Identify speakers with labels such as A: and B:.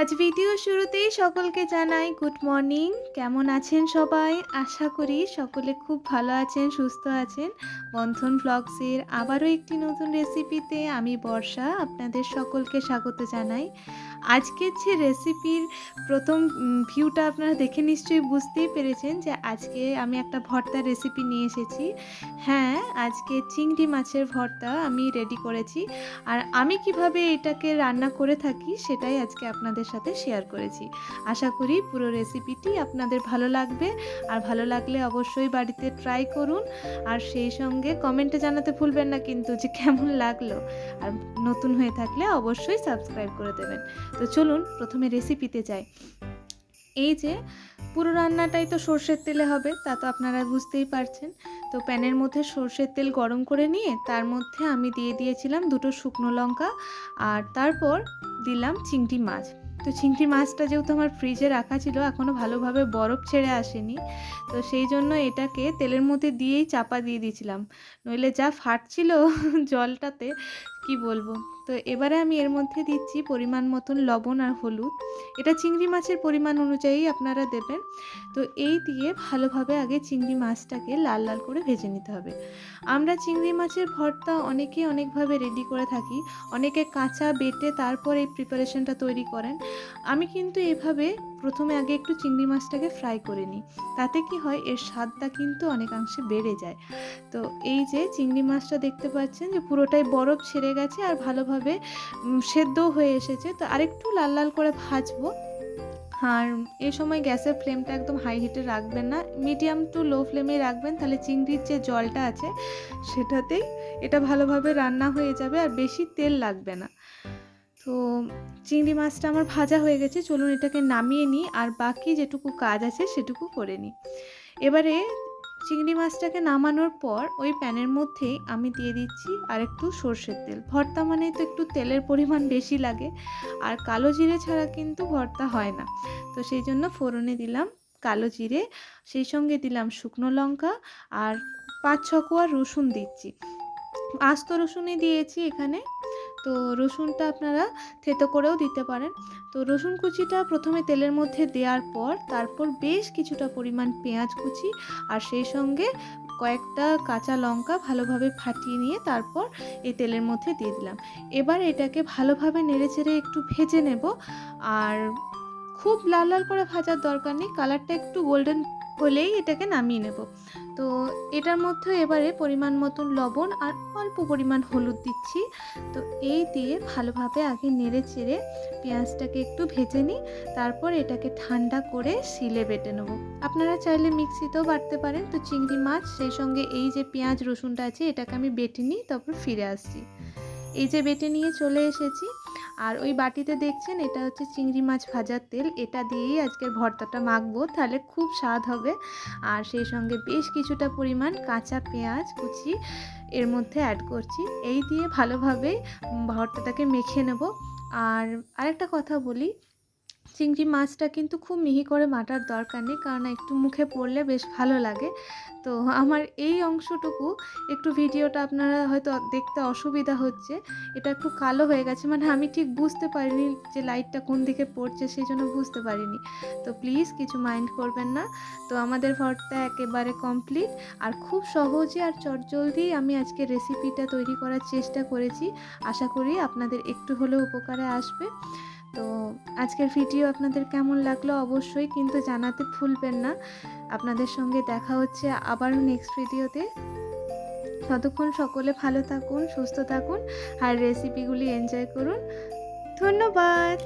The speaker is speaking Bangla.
A: আজ ভিডিও শুরুতেই সকলকে জানাই গুড মর্নিং। কেমন আছেন সবাই? আশা করি সকলে খুব ভালো আছেন, সুস্থ আছেন। বন্ধন ব্লগসের আবারও একটি নতুন রেসিপিতে আমি বর্ষা, আপনাদের সকলকে স্বাগত জানাই। আজকের যে রেসিপির প্রথম ভিউটা আপনারা দেখে নিশ্চয়ই বুঝতেই পেরেছেন যে আজকে আমি একটা ভর্তার রেসিপি নিয়ে এসেছি। হ্যাঁ আজকে চিংড়ি মাছের ভর্তা আমি রেডি করেছি। আর আমি কীভাবে এটাকে রান্না করে থাকি সেটাই আজকে আপনাদের সাথে শেয়ার করেছি। আশা করি পুরো রেসিপিটি আপনাদের ভালো লাগবে। আর ভালো লাগলে অবশ্যই বাড়িতে ট্রাই করুন। আর সেই সঙ্গে কমেন্টে জানাতে ভুলবেন না কিন্তু যে কেমন লাগল। আর নতুন হয়ে থাকলে অবশ্যই সাবস্ক্রাইব করে দেবেন। তো চলুন প্রথমে রেসিপিতে যাই। এই যে, পুরো রান্নাটাই তো সর্ষের তেলে হবে, তা তো আপনারা বুঝতেই পারছেন। তো প্যানের মধ্যে সর্ষের তেল গরম করে নিয়ে, তার মধ্যে আমি দিয়ে দিয়েছিলাম দুটো শুকনো লঙ্কা, আর তারপর দিলাম চিংড়ি মাছ। তো চিংড়ি মাছটা যেহেতু আমার ফ্রিজে রাখা ছিল এখনও ভালোভাবে বরফ ছেড়ে আসেনি। তো সেই জন্য এটাকে তেলের মধ্যে দিয়েই চাপা দিয়ে দিয়েছিলাম। নইলে যা ফাটছিল জলটাতে কি বলব? তো এবারে আমি এর মধ্যে দিচ্ছি পরিমাণ মতন লবণ আর হলুদ। এটা চিংড়ি মাছের পরিমাণ অনুযায়ী আপনারা দেবেন। তো এই দিয়ে ভালোভাবে আগে চিংড়ি মাছটাকে লাল লাল করে ভেজে নিতে হবে। আমরা চিংড়ি মাছের ভর্তা অনেকে অনেকভাবে রেডি করে থাকি। অনেকে কাঁচা বেটে তারপর এই প্রিপারেশনটা তৈরি করেন। আমি কিন্তু এভাবে প্রথমে আগে একটু চিংড়ি মাছটাকে ফ্রাই করে নিই। তাতে কি হয় এর স্বাদটা কিন্তু অনেকাংশে বেড়ে যায়। তো এই যে চিংড়ি মাছটা দেখতে পাচ্ছেন যে পুরোটাই বরফ ছেড়ে গেছে আর ভালোভাবে উম, সেদ্ধও হয়ে এসেছে। তো আরেকটু লাল লাল করে ভাজবো। আর এই সময় গ্যাসের ফ্লেমটা একদম হাই হিটে রাখবেন না। মিডিয়াম টু লো ফ্লেমে রাখবেন তাহলে চিংড়ির যে জলটা আছে সেটাতেই এটা ভালোভাবে রান্না হয়ে যাবে আর বেশি তেল লাগবে না। তো চিংড়ি মাছটা আমার ভাজা হয়ে গেছে, চলুন এটাকে নামিয়ে নিই আর বাকি যেটুকু কাজ আছে সেটুকু করে নিই। এবারে চিংড়ি মাছটাকে নামানোর পর ওই প্যানের মধ্যেই আমি দিয়ে দিচ্ছি আর একটু সর্ষের তেল। ভর্তা মানে তো একটু তেলের পরিমাণ বেশি লাগে, আর কালো জিরে ছাড়া কিন্তু ভর্তা হয় না। তো সেই জন্য ফোড়নে দিলাম কালো জিরে, সেই সঙ্গে দিলাম শুকনো লঙ্কা আর পাঁচ ছ কোয়া রসুন দিচ্ছি। আস্ত রসুনই দিয়েছি এখানে। তো রসুনটা আপনারা থেতো করেও দিতে পারেন। তো রসুন কুচিটা প্রথমে তেলের মধ্যে দেওয়ার পর তারপর বেশ কিছুটা পরিমাণ পেঁয়াজ কুচি আর সেই সঙ্গে কয়েকটা কাঁচা লঙ্কা ভালোভাবে ফাটিয়ে নিয়ে তারপর এই তেলের মধ্যে দিয়ে দিলাম। এবার এটাকে ভালোভাবে নেড়েচেড়ে একটু ভেজে নেব। আর খুব লাল লাল করে ভাজার দরকার নেই। কালারটা একটু গোল্ডেন হলেই এটাকে নামিয়ে নেব। তো এটার মধ্যে এবারে পরিমাণ মতন লবণ আর অল্প পরিমাণ হলুদ দিচ্ছি। তো এই দিয়ে ভালোভাবে আগে নেড়ে চেড়ে পেঁয়াজটাকে একটু ভেজে নিই, তারপর এটাকে ঠান্ডা করে শিলে বেটে নেব। আপনারা চাইলে মিক্সিতেও বাটতে পারেন। তো চিংড়ি মাছ, সেই সঙ্গে এই যে পেঁয়াজ রসুনটা আছে, এটাকে আমি বেটে নিই, তারপর ফিরে আসছি। এই যে বেটে নিয়ে চলে এসেছি। আর ওই বাটিতে দেখছেন, এটা হচ্ছে চিংড়ি মাছ ভাজার তেল। এটা দিয়েই আজকের ভর্তাটা মাখবো। তাহলে খুব স্বাদ হবে। আর সেই সঙ্গে বেশ কিছুটা পরিমাণ কাঁচা পেঁয়াজ কুচি এর মধ্যে অ্যাড করছি। এই দিয়ে ভালোভাবেই ভর্তাটাকে মেখে নেব। আর আরেকটা কথা বলি চিংড়ি মাছটা কিন্তু খুব মিহি করে বাটার দরকার নেই, কারণ একটু মুখে পড়লে বেশ ভালো লাগে। তো আমার এই অংশটুকু, একটু ভিডিওটা আপনারা হয়তো দেখতে অসুবিধা হচ্ছে। এটা একটু কালো হয়ে গেছে মানে আমি ঠিক বুঝতে পারিনি যে লাইটটা কোন দিকে পড়ছে, সেই জন্য বুঝতে পারিনি। তো প্লিজ কিছু মাইন্ড করবেন না। তো আমাদের ভর্তা একেবারে কমপ্লিট। আর খুব সহজে আর চটজলদি আমি আজকে রেসিপিটা তৈরি করার চেষ্টা করেছি। আশা করি আপনাদের একটু হলেও উপকারে আসবে। তো আজকের ভিডিও আপনাদের কেমন লাগল অবশ্যই কিন্তু জানাতে ভুলবেন না। আপনাদের সঙ্গে দেখা হচ্ছে আবারও নেক্সট ভিডিওতে। ততক্ষণ সকলে ভালো থাকুন, সুস্থ থাকুন আর রেসিপিগুলি এনজয় করুন। ধন্যবাদ!